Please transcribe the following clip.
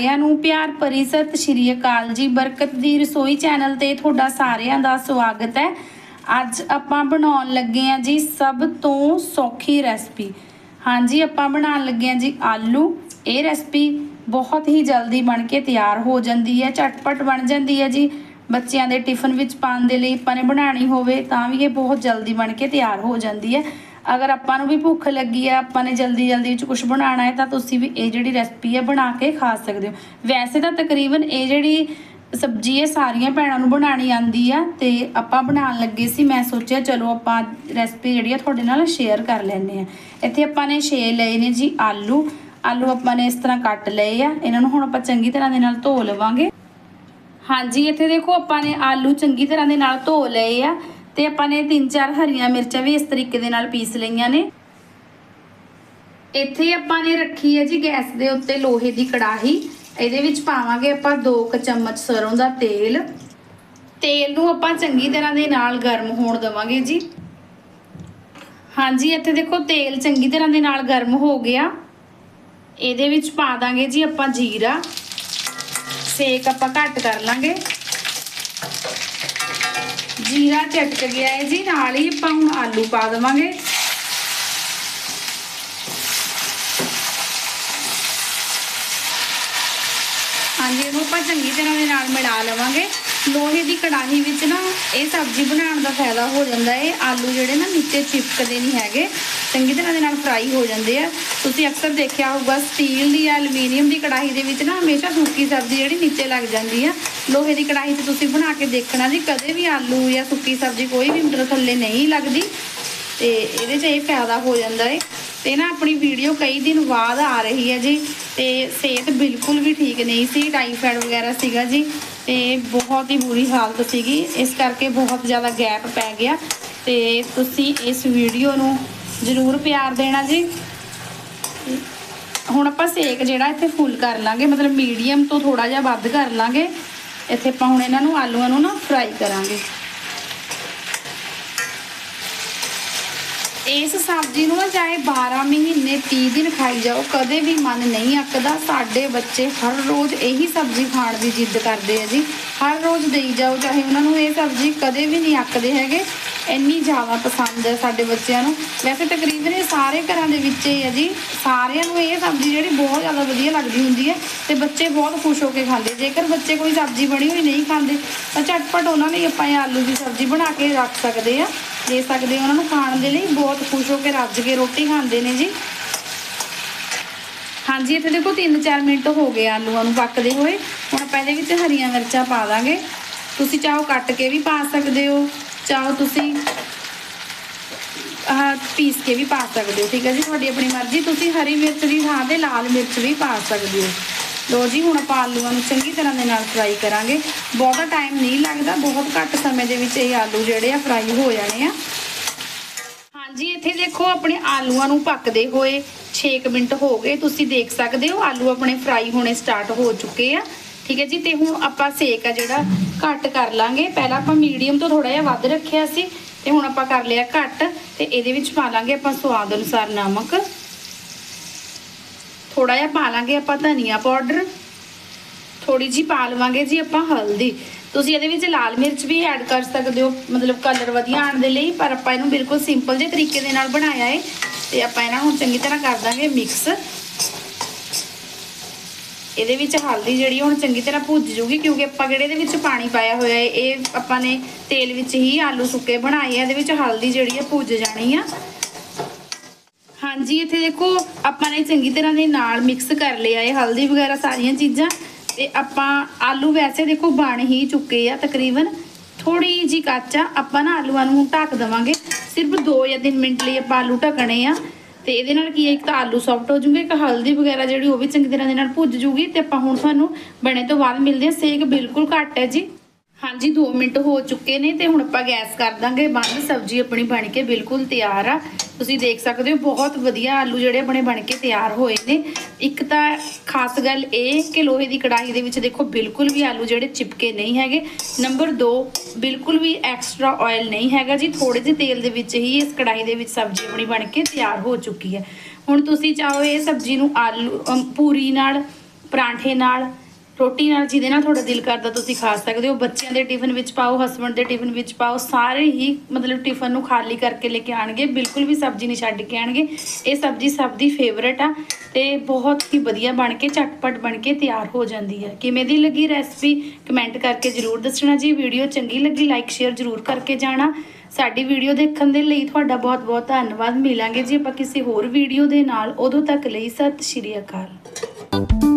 ਸਾਰਿਆਂ ਨੂੰ ਪਿਆਰ ਭਰੀ ਸਤਿ ਸ਼੍ਰੀ ਅਕਾਲ ਜੀ। ਬਰਕਤ ਦੀ ਰਸੋਈ ਚੈਨਲ ਤੇ ਤੁਹਾਡਾ ਸਾਰਿਆਂ ਦਾ ਸਵਾਗਤ ਹੈ। ਅੱਜ ਆਪਾਂ ਬਣਾਉਣ ਲੱਗੇ ਹਾਂ ਜੀ ਸਭ ਤੋਂ ਸੌਖੀ ਰੈਸਪੀ। ਹਾਂਜੀ, ਆਪਾਂ ਬਣਾਉਣ ਲੱਗੇ ਹਾਂ ਜੀ ਆਲੂ। ਇਹ ਰੈਸਪੀ ਬਹੁਤ ਹੀ ਜਲਦੀ ਬਣ ਕੇ ਤਿਆਰ ਹੋ ਜਾਂਦੀ ਹੈ, ਝਟਪਟ ਬਣ ਜਾਂਦੀ ਹੈ ਜੀ। ਬੱਚਿਆਂ ਦੇ ਟਿਫਨ ਵਿੱਚ ਪਾਉਣ ਦੇ ਲਈ ਆਪਾਂ ਨੇ ਬਣਾਣੀ ਹੋਵੇ ਤਾਂ ਵੀ ਇਹ ਬਹੁਤ ਜਲਦੀ ਬਣ ਕੇ ਤਿਆਰ ਹੋ ਜਾਂਦੀ ਹੈ। ਅਗਰ ਆਪਾਂ ਨੂੰ ਵੀ ਭੁੱਖ ਲੱਗੀ ਆ, ਆਪਾਂ ਨੇ ਜਲਦੀ ਜਲਦੀ ਵਿੱਚ ਕੁਝ ਬਣਾਉਣਾ ਹੈ ਤਾਂ ਤੁਸੀਂ ਵੀ ਇਹ ਜਿਹੜੀ ਰੈਸਪੀ ਹੈ ਬਣਾ ਕੇ ਖਾ ਸਕਦੇ ਹੋ। ਵੈਸੇ ਤਾਂ ਤਕਰੀਬਨ ਇਹ ਜਿਹੜੀ ਸਬਜ਼ੀ ਹੈ, ਸਾਰੀਆਂ ਭੈਣਾਂ ਨੂੰ ਬਣਾਣੀ ਆਂਦੀ ਆ ਤੇ ਆਪਾਂ ਬਣਾਉਣ ਲੱਗੇ ਸੀ, ਮੈਂ ਸੋਚਿਆ ਚਲੋ ਆਪਾਂ ਰੈਸਪੀ ਜਿਹੜੀ ਆ ਤੁਹਾਡੇ ਨਾਲ ਸ਼ੇਅਰ ਕਰ ਲੈਂਦੇ ਆ ਇੱਥੇ ਆਪਾਂ ਨੇ ਛੇ ਲਏ ਨੇ ਜੀ ਆਲੂ। ਆਲੂ ਆਪਾਂ ਨੇ ਇਸ ਤਰ੍ਹਾਂ ਕੱਟ ਲਏ ਆ। ਇਹਨਾਂ ਨੂੰ ਹੁਣ ਆਪਾਂ ਚੰਗੀ ਤਰ੍ਹਾਂ ਦੇ ਨਾਲ ਧੋ ਲਵਾਂਗੇ। ਹਾਂਜੀ, ਇੱਥੇ ਦੇਖੋ ਆਪਾਂ ਨੇ ਆਲੂ ਚੰਗੀ ਤਰ੍ਹਾਂ ਦੇ ਨਾਲ ਧੋ ਲਏ ਆ। ਤੇ ਆਪਾਂ ਨੇ ਤਿੰਨ ਚਾਰ ਹਰੀਆਂ ਮਿਰਚਾਂ ਵੀ ਇਸ ਤਰੀਕੇ ਦੇ ਨਾਲ ਪੀਸ ਲਈਆਂ ਨੇ। ਇੱਥੇ ਆਪਾਂ ਨੇ ਰੱਖੀ ਹੈ ਜੀ ਗੈਸ ਦੇ ਉੱਤੇ ਲੋਹੇ ਦੀ ਕੜਾਹੀ। ਇਹਦੇ ਵਿੱਚ ਪਾਵਾਂਗੇ ਆਪਾਂ 2 ਕ ਚਮਚ ਸਰੋਂ ਦਾ ਤੇਲ। ਤੇਲ ਨੂੰ ਆਪਾਂ ਚੰਗੀ ਤਰ੍ਹਾਂ ਦੇ ਨਾਲ ਗਰਮ ਹੋਣ ਦੇਵਾਂਗੇ ਜੀ। ਹਾਂਜੀ, ਇੱਥੇ ਦੇਖੋ ਤੇਲ ਚੰਗੀ ਤਰ੍ਹਾਂ ਦੇ ਨਾਲ ਗਰਮ ਹੋ ਗਿਆ। ਇਹਦੇ ਵਿੱਚ ਪਾ ਦਾਂਗੇ ਜੀ ਆਪਾਂ ਜੀਰਾ। ਸੇਕ ਆਪਾਂ ਘੱਟ ਕਰ ਲਾਂਗੇ। ਜੀਰਾ ਚਟਕ ਗਿਆ ਹੈ ਜੀ, ਨਾਲ ਹੀ ਆਪਾਂ ਹੁਣ ਆਲੂ ਪਾ ਦੇਵਾਂਗੇ। ਹਾਂਜੀ, ਇਹਨੂੰ ਆਪਾਂ ਚੰਗੀ ਤਰ੍ਹਾਂ ਦੇ ਨਾਲ ਮਿਲਾ ਲਵਾਂਗੇ। ਲੋਹੇ ਦੀ ਕੜਾਹੀ ਵਿੱਚ ਨਾ ਇਹ ਸਬਜ਼ੀ ਬਣਾਉਣ ਦਾ ਫਾਇਦਾ ਹੋ ਜਾਂਦਾ ਹੈ। ਆਲੂ ਜਿਹੜੇ ਨਾ ਨੀਚੇ ਚਿਪਕਦੇ ਨਹੀਂ ਹੈਗੇ, ਚੰਗੀ ਤਰ੍ਹਾਂ ਦੇ ਨਾਲ ਫਰਾਈ ਹੋ ਜਾਂਦੇ ਆ। ਤੁਸੀਂ ਅਕਸਰ ਦੇਖਿਆ ਹੋਊਗਾ ਸਟੀਲ ਦੀ ਜਾਂ ਐਲੂਮੀਨੀਅਮ ਦੀ ਕੜਾਹੀ ਦੇ ਵਿੱਚ ਨਾ ਹਮੇਸ਼ਾ ਸੁੱਕੀ ਸਬਜ਼ੀ ਜਿਹੜੀ ਨੀਚੇ ਲੱਗ ਜਾਂਦੀ ਆ। ਲੋਹੇ ਦੀ ਕੜਾਹੀ 'ਚ ਤੁਸੀਂ ਬਣਾ ਕੇ ਦੇਖਣਾ ਜੀ, ਕਦੇ ਵੀ ਆਲੂ ਜਾਂ ਸੁੱਕੀ ਸਬਜ਼ੀ ਕੋਈ ਵੀ ਮਤਲਬ ਥੱਲੇ ਨਹੀਂ ਲੱਗਦੀ। ਤੇ ਇਹਦੇ 'ਚ ਇਹ ਫਾਇਦਾ ਹੋ ਜਾਂਦਾ ਹੈ। ਤੇ ਨਾ ਆਪਣੀ ਵੀਡੀਓ ਕਈ ਦਿਨ ਬਾਅਦ ਆ ਰਹੀ ਹੈ ਜੀ, ਤੇ ਸਿਹਤ ਬਿਲਕੁਲ ਵੀ ਠੀਕ ਨਹੀਂ ਸੀ ਟਾਈਫਾਇਡ ਵਗੈਰਾ ਸੀਗਾ ਜੀ, ਤੇ ਬਹੁਤ ਹੀ ਬੁਰੀ ਹਾਲਤ ਸੀਗੀ, ਇਸ ਕਰਕੇ ਬਹੁਤ ਜ਼ਿਆਦਾ ਗੈਪ ਪੈ ਗਿਆ, ਤੇ ਤੁਸੀਂ ਇਸ ਵੀਡੀਓ ਨੂੰ ਜ਼ਰੂਰ ਪਿਆਰ ਦੇਣਾ ਜੀ। ਹੁਣ ਆਪਾਂ ਸੇਕ ਜਿਹੜਾ ਇੱਥੇ ਫੁੱਲ ਕਰ ਲਾਂਗੇ, ਮਤਲਬ ਮੀਡੀਅਮ ਤੋਂ ਥੋੜਾ ਜਿਹਾ ਵੱਧ ਕਰ ਲਾਂਗੇ, ਇੱਥੇ ਆਪਾਂ ਹੁਣ ਇਹਨਾਂ ਨੂੰ ਆਲੂਆਂ ਨੂੰ ਨਾ ਫਰਾਈ ਕਰਾਂਗੇ। ਇਸ ਸਬਜ਼ੀ ਨੂੰ ਨਾ ਚਾਹੇ 12 ਮਹੀਨੇ 30 ਦਿਨ ਖਾਈ ਜਾਓ। ਕਦੇ ਵੀ ਮਨ ਨਹੀਂ ਅੱਕਦਾ। ਸਾਡੇ ਬੱਚੇ ਹਰ ਰੋਜ਼ ਇਹੀ ਸਬਜ਼ੀ ਖਾਣ ਦੀ ਜਿੱਦ ਕਰਦੇ ਆ ਜੀ। ਹਰ ਰੋਜ਼ ਦੇਈ ਜਾਓ। ਚਾਹੇ ਉਹਨਾਂ ਨੂੰ ਇਹ ਸਬਜ਼ੀ ਕਦੇ ਵੀ ਨਹੀਂ ਅੱਕਦੇ ਹੈਗੇ। ਇੰਨੀ ਜ਼ਿਆਦਾ ਪਸੰਦ ਹੈ ਸਾਡੇ ਬੱਚਿਆਂ ਨੂੰ। ਵੈਸੇ ਤਕਰੀਬਨ ਇਹ ਸਾਰੇ ਘਰਾਂ ਦੇ ਵਿੱਚ ਹੀ ਹੈ ਜੀ। ਸਾਰਿਆਂ ਨੂੰ ਇਹ ਸਬਜ਼ੀ ਜਿਹੜੀ ਬਹੁਤ ਜ਼ਿਆਦਾ ਵਧੀਆ ਲੱਗਦੀ ਹੁੰਦੀ ਹੈ ਤੇ ਬੱਚੇ ਬਹੁਤ ਖੁਸ਼ ਹੋ ਕੇ ਖਾਂਦੇ। ਜੇਕਰ ਬੱਚੇ ਕੋਈ ਸਬਜ਼ੀ ਬਣੀ ਹੋਈ ਨਹੀਂ ਖਾਂਦੇ, ਤਾਂ ਝਟਪਟ ਉਹਨਾਂ ਲਈ ਆਪਾਂ ਇਹ ਆਲੂ ਦੀ ਸਬਜ਼ੀ ਬਣਾ ਕੇ ਰੱਖ ਸਕਦੇ ਆ ਦੇ ਸਕਦੇ ਉਹਨਾਂ ਨੂੰ ਖਾਣ ਦੇ ਲਈ। ਬਹੁਤ ਖੁਸ਼ ਹੋ ਕੇ ਰੱਜ ਕੇ ਰੋਟੀ ਖਾਂਦੇ ਨੇ ਜੀ। ਹਾਂਜੀ, ਇੱਥੇ ਦੇਖੋ 3-4 ਮਿੰਟ ਹੋ ਗਏ ਆਲੂਆਂ ਨੂੰ ਪੱਕਦੇ ਹੋਏ। ਹੁਣ ਆਪਾਂ ਇਹਦੇ ਵਿੱਚ ਹਰੀਆਂ ਮਿਰਚਾਂ ਪਾ ਦਾਂਗੇ। ਤੁਸੀਂ ਚਾਹੋ ਕੱਟ ਕੇ ਵੀ ਪਾ ਸਕਦੇ ਹੋ। ਚਾਹੋ ਤੁਸੀਂ? ਆਹ, ਪੀਸ ਕੇ ਵੀ ਪਾ ਸਕਦੇ ਹੋ, ਠੀਕ ਹੈ ਜੀ? ਤੁਹਾਡੀ ਆਪਣੀ ਮਰਜ਼ੀ, ਤੁਸੀਂ ਹਰੀ ਮਿਰਚ ਦੀ ਥਾਂ ਤੇ ਲਾਲ ਮਿਰਚ ਵੀ ਪਾ ਸਕਦੇ ਹੋ। ਲੋ ਜੀ, ਹੁਣ ਆਪਾਂ ਆਲੂਆਂ ਨੂੰ ਚੰਗੀ ਤਰ੍ਹਾਂ ਦੇ ਨਾਲ ਫਰਾਈ ਕਰਾਂਗੇ। ਬਹੁਤਾ ਟਾਈਮ ਨਹੀਂ ਲੱਗਦਾ, ਬਹੁਤ ਘੱਟ ਸਮੇਂ ਦੇ ਵਿੱਚ ਇਹ ਆਲੂ ਜਿਹੜੇ ਆ, ਫਰਾਈ ਹੋ ਜਾਣੇ ਆ। ਹਾਂਜੀ, ਇੱਥੇ ਦੇਖੋ, ਆਪਣੇ ਆਲੂਆਂ ਨੂੰ ਪੱਕਦੇ ਹੋਏ 6 ਮਿੰਟ ਹੋ ਗਏ। ਤੁਸੀਂ ਦੇਖ ਸਕਦੇ ਹੋ, ਆਲੂ ਆਪਣੇ ਫਰਾਈ ਹੋਣੇ ਸਟਾਰਟ ਹੋ ਚੁੱਕੇ ਆ। ਠੀਕ ਹੈ ਜੀ, ਤੇ ਹੁਣ ਆਪਾਂ ਸੇਕ ਆ ਜਿਹੜਾ, ਘੱਟ ਕਰ ਲਾਂਗੇ। ਪਹਿਲਾਂ ਆਪਾਂ ਮੀਡੀਅਮ ਤੋਂ ਥੋੜਾ ਜਿਹਾ ਵੱਧ ਰੱਖਿਆ ਸੀ, ਤੇ ਹੁਣ ਆਪਾਂ ਕਰ ਲਿਆ ਘੱਟ, ਤੇ ਇਹਦੇ ਵਿੱਚ ਪਾ ਲਾਂਗੇ ਆਪਾਂ ਸਵਾਦ ਅਨੁਸਾਰ ਨਮਕ। ਥੋੜਾ ਜਿਹਾ ਪਾ ਲਾਂਗੇ ਆਪਾਂ ਧਨੀਆ ਪਾਊਡਰ। ਥੋੜੀ ਜੀ ਪਾ ਲਵਾਂਗੇ ਜੀ ਆਪਾਂ ਹਲਦੀ। ਤੁਸੀਂ ਇਹਦੇ ਵਿੱਚ ਲਾਲ ਮਿਰਚ ਵੀ ਐਡ ਕਰ ਸਕਦੇ ਹੋ, ਮਤਲਬ ਕਲਰ ਵਧੀਆ ਆਉਣ ਦੇ ਲਈ, ਪਰ ਆਪਾਂ ਇਹਨੂੰ ਬਿਲਕੁਲ ਸਿੰਪਲ ਜਿਹੇ ਤਰੀਕੇ ਦੇ ਨਾਲ ਬਣਾਇਆ ਹੈ ਤੇ ਆਪਾਂ ਇਹਨਾਂ ਨੂੰ ਚੰਗੀ ਤਰ੍ਹਾਂ ਕਰ ਦਾਂਗੇ ਮਿਕਸ ਇਹਦੇ ਵਿੱਚ ਹਲਦੀ ਜਿਹੜੀ ਹੁਣ ਚੰਗੀ ਤਰ੍ਹਾਂ ਭੁੱਜ ਜੂਗੀ, ਕਿਉਂਕਿ ਆਪਾਂ ਜਿਹੜੇ ਇਹਦੇ ਵਿੱਚ ਪਾਣੀ ਪਾਇਆ ਹੋਇਆ ਹੈ, ਇਹ ਆਪਾਂ ਨੇ ਤੇਲ ਵਿੱਚ ਹੀ ਆਲੂ ਸੁੱਕੇ ਬਣਾਏ ਆ, ਇਹਦੇ ਵਿੱਚ ਹਲਦੀ ਜਿਹੜੀ ਆ ਭੁੱਜ ਜਾਣੀ ਆ। ਹਾਂਜੀ, ਇੱਥੇ ਦੇਖੋ, ਆਪਾਂ ਨੇ ਚੰਗੀ ਤਰ੍ਹਾਂ ਦੇ ਨਾਲ ਮਿਕਸ ਕਰ ਲਿਆ ਇਹ ਹਲਦੀ ਵਗੈਰਾ ਸਾਰੀਆਂ ਚੀਜ਼ਾਂ। ਤੇ ਆਪਾਂ ਆਲੂ ਵੈਸੇ ਦੇਖੋ ਬਣ ਹੀ ਚੁੱਕੇ ਆ, ਤਕਰੀਬਨ ਥੋੜੀ ਜੀ ਕੱਚਾ ਆਪਾਂ ਨਾ ਆਲੂਆਂ ਨੂੰ ਢੱਕ ਦਵਾਂਗੇ। ਸਿਰਫ 2 ਜਾਂ 3 ਮਿੰਟ ਲਈ ਆਪਾਂ ਆਲੂ ਢੱਕਣੇ ਆ। ਤੇ ਇਹਦੇ ਨਾਲ ਕੀ ਹੈ? ਇੱਕ ਤਾਂ ਆਲੂ ਸੌਫਟ ਹੋ ਜੂਗੇ ਇੱਕ ਹਲਦੀ ਵਗੈਰਾ ਜਿਹੜੀ ਉਹ ਵੀ ਚੰਗੀ ਤਰ੍ਹਾਂ ਦੇ ਨਾਲ ਭੁੱਜ ਜੂਗੀ ਤੇ ਆਪਾਂ ਹੁਣ ਤੁਹਾਨੂੰ ਬਣੇ ਤੋਂ ਬਾਅਦ ਮਿਲਦੇ ਹਾਂ। ਸੇਕ ਬਿਲਕੁਲ ਘੱਟ ਹੈ ਜੀ। ਹਾਂਜੀ 2 ਮਿੰਟ ਹੋ ਚੁੱਕੇ ਨੇ ਤੇ ਹੁਣ ਆਪਾਂ ਗੈਸ ਕਰ ਦਾਂਗੇ ਬੰਦ। ਸਬਜ਼ੀ ਆਪਣੀ ਬਣ ਕੇ ਬਿਲਕੁਲ ਤਿਆਰ ਆ। ਤੁਸੀਂ ਦੇਖ ਸਕਦੇ ਹੋ, ਬਹੁਤ ਵਧੀਆ ਆਲੂ ਜਿਹੜੇ ਆਪਣੇ ਬਣ ਕੇ ਤਿਆਰ ਹੋਏ ਨੇ। ਇੱਕ ਤਾਂ ਖਾਸ ਗੱਲ ਇਹ ਕਿ ਲੋਹੇ ਦੀ ਕੜਾਹੀ ਦੇ ਵਿੱਚ ਦੇਖੋ, ਬਿਲਕੁਲ ਵੀ ਆਲੂ ਜਿਹੜੇ ਚਿਪਕੇ ਨਹੀਂ ਹੈਗੇ। ਨੰਬਰ 2 ਬਿਲਕੁਲ ਵੀ ਐਕਸਟਰਾ ਆਇਲ ਨਹੀਂ ਹੈਗਾ ਜੀ। ਥੋੜੇ ਜਿਹੇ ਤੇਲ ਦੇ ਵਿੱਚ ਹੀ ਇਸ ਕੜਾਹੀ ਦੇ ਵਿੱਚ ਸਬਜ਼ੀ ਆਪਣੀ ਬਣ ਕੇ ਤਿਆਰ ਹੋ ਚੁੱਕੀ ਹੈ। ਹੁਣ ਤੁਸੀਂ ਚਾਹੋ ਇਹ ਸਬਜ਼ੀ ਨੂੰ ਆਲੂ ਪੂਰੀ ਨਾਲ, ਪਰਾਂਠੇ ਨਾਲ ਰੋਟੀ ਨਾਲ ਜਿਹਦੇ ਨਾਲ ਤੁਹਾਡਾ ਦਿਲ ਕਰਦਾ ਤੁਸੀਂ ਖਾ ਸਕਦੇ ਹੋ, ਬੱਚਿਆਂ ਦੇ ਟਿਫਨ ਵਿੱਚ ਪਾਓ ਹਸਬੰਡ ਦੇ ਟਿਫਨ ਵਿੱਚ ਪਾਓ, ਸਾਰੇ ਹੀ ਮਤਲਬ ਟਿਫਨ ਨੂੰ ਖਾਲੀ ਕਰਕੇ ਲੈ ਕੇ ਆਣਗੇ, ਬਿਲਕੁਲ ਵੀ ਸਬਜ਼ੀ ਨਹੀਂ ਛੱਡ ਕੇ ਆਣਗੇ। ਇਹ ਸਬਜ਼ੀ ਸਭ ਦੀ ਫੇਵਰਟ ਆ ਤੇ ਬਹੁਤ ਹੀ ਵਧੀਆ ਬਣ ਕੇ, ਝਟਪਟ ਬਣ ਕੇ ਤਿਆਰ ਹੋ ਜਾਂਦੀ ਹੈ। ਕਿਵੇਂ ਦੀ ਲੱਗੀ ਰੈਸਪੀ ਕਮੈਂਟ ਕਰਕੇ ਜਰੂਰ ਦੱਸਣਾ ਜੀ। ਵੀਡੀਓ ਚੰਗੀ ਲੱਗੀ ਲਾਈਕ ਸ਼ੇਅਰ ਜਰੂਰ ਕਰਕੇ ਜਾਣਾ। ਸਾਡੀ ਵੀਡੀਓ ਦੇਖਣ ਦੇ ਲਈ ਤੁਹਾਡਾ ਬਹੁਤ ਬਹੁਤ ਧੰਨਵਾਦ। ਮਿਲਾਂਗੇ ਜੀ ਆਪਾਂ ਕਿਸੇ ਹੋਰ ਵੀਡੀਓ ਦੇ ਨਾਲ। ਉਦੋਂ ਤੱਕ ਲਈ ਸਤਿ ਸ਼੍ਰੀ ਅਕਾਲ।